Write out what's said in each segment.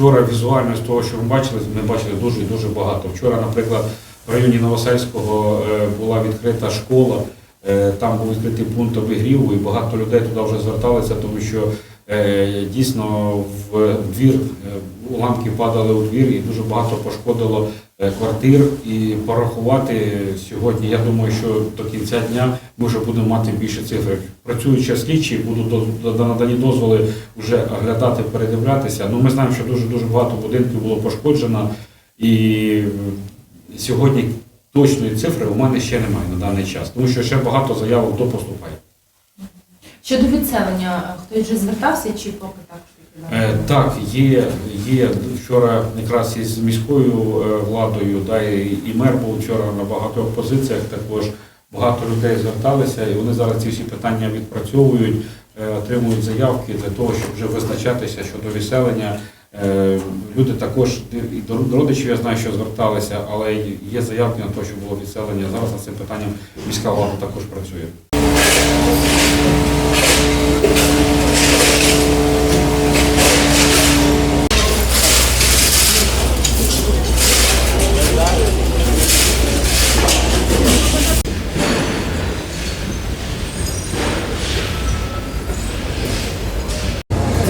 Вчора візуально з того, що ми бачили, ми бачили дуже і дуже багато. Вчора, наприклад, в районі Новосельського е, була відкрита школа, е, там був відкритий пункт обігріву, і багато людей туди вже зверталися, тому що дійсно в двір е, уламки падали у двір і дуже багато пошкодило е, квартир. І порахувати сьогодні, я думаю, що до кінця дня ми вже будемо мати більше цифр. Працюючи слідчі, будуть надані дозволи вже оглядати, передивлятися. Ну, ми знаємо, що дуже дуже багато будинків було пошкоджено, і е, сьогодні точної цифри у мене ще немає на даний час, тому що ще багато заявок допоступає. Щодо відселення, хтось вже звертався чи поки так? Е, Так, є, є вчора якраз із міською е, владою, да, і, мер був вчора на багатьох позиціях також. Багато людей зверталися, і вони зараз ці всі питання відпрацьовують, е, отримують заявки для того, щоб вже визначатися щодо відселення. Люди також і до родичів я знаю, що зверталися, але є заявки на те, що було відселення. Зараз над цим питанням міська влада також працює.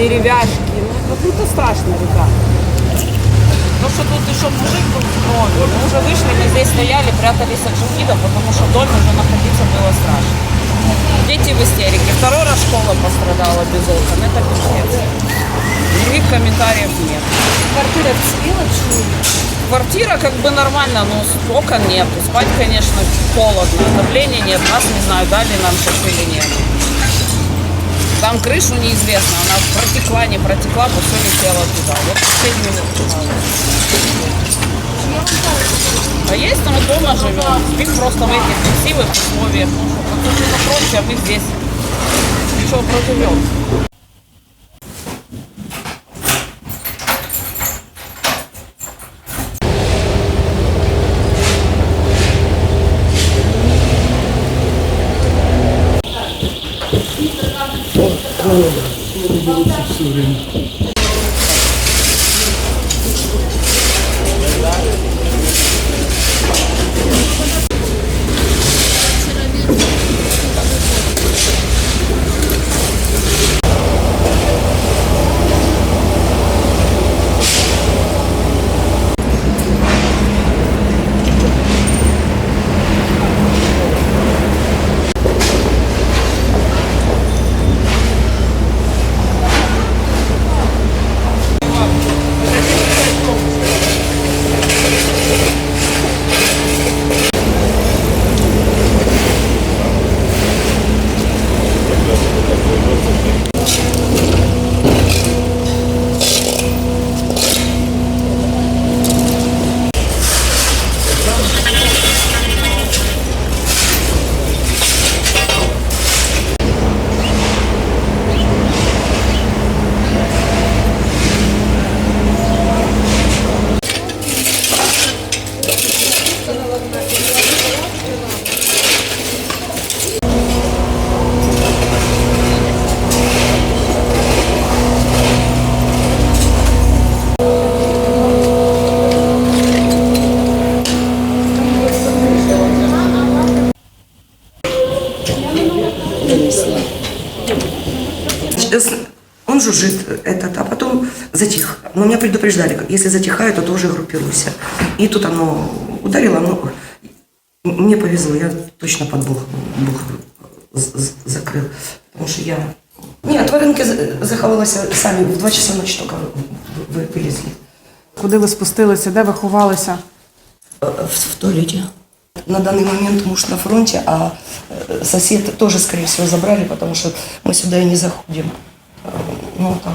Деревяшки. Ну, это, это страшно, ребят. Ну что тут еще мужик был в крови. Мы уже вышли, мы здесь стояли, прятались от жукидов, потому что в доме уже находиться было страшно. Дети в истерике. Второй раз школа пострадала без окон. Это пиздец. Других комментариев нет. Квартира чи Квартира как бы нормально, но окон нет. Спать, конечно, холодно. Отопления нет. Нас не знаю, дали нам сейчас или нет. Там крышу неизвестно, она протекла, не протекла, то все летело туда. Вот последний минут. А есть мы дома живем, спим просто в этих красивых условиях. Ну, что, проще, а мы здесь. Ничего проживем. Lord, for the good of children. этот, а потом затих. Но меня предупреждали, если затихает, то тоже группируйся. И тут оно ударило, но мне повезло, я точно под Бог, Бог з- з- закрыл. Потому что я... Нет, тваринки за- заховалися сами, в 2 часа ночи только вы- вы- вылезли. Куди ви спустилися, де ви ховалися? Э, В, в туалете. На данный момент муж на фронте, а э, сосед тоже, скорее всего, забрали, потому что мы сюда и не заходим. Э, Ну, вот так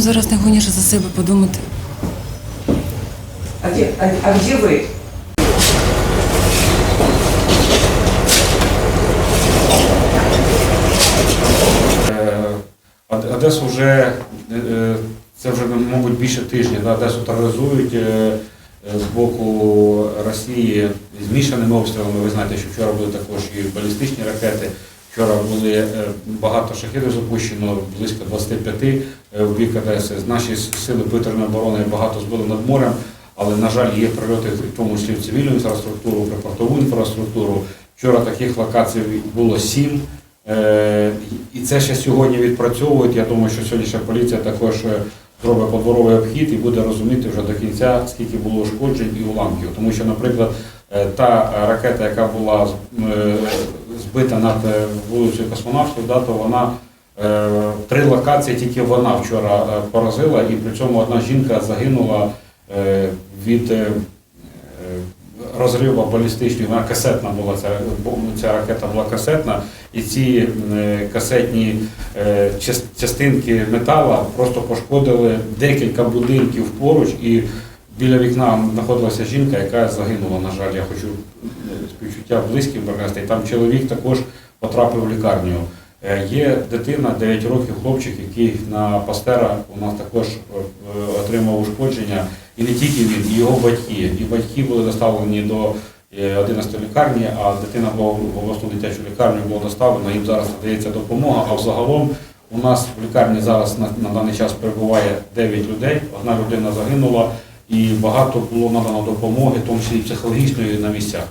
Ну зараз не гоніш за себе подумати. А где, а, а где вы? Е, Одесу вже е, е, це вже, мабуть, більше тижня. Да, Одесу тероризують. З боку Росії змішаними обстрілами. Ви знаєте, що вчора були також і балістичні ракети. Вчора були е, багато шахідів запущено, близько 25 е, в бік Одеси. Наші сили повітряної оборони багато збили над морем, але, на жаль, є прильоти, в тому числі в цивільну інфраструктуру, припортову інфраструктуру. Вчора таких локацій було сім. Е, І це ще сьогодні відпрацьовують. Я думаю, що сьогоднішня поліція також зробить подворовий обхід і буде розуміти вже до кінця, скільки було ушкоджень і уламків. Тому що, наприклад, та ракета, яка була збита над е, вулицею космонавтів, да, то вона е, три локації тільки вона вчора е, поразила, і при цьому одна жінка загинула від. розриву балістичної, вона касетна була, ця, ця ракета була касетна, і ці касетні частинки метала просто пошкодили декілька будинків поруч, і біля вікна знаходилася жінка, яка загинула, на жаль. Я хочу е, співчуття близьким принести. Там чоловік також потрапив в лікарню. Е, Є дитина 9 років, хлопчик, який на пастера у нас також е, е, отримав ушкодження. І не тільки він, і його батьки. І батьки були доставлені до е, 11 лікарні, а дитина була в обласну дитячу лікарню була доставлена. Їм зараз надається допомога. А взагалом у нас в лікарні зараз на, на даний час перебуває 9 людей. Одна людина загинула, і багато було надано допомоги, в тому числі психологічної на місцях.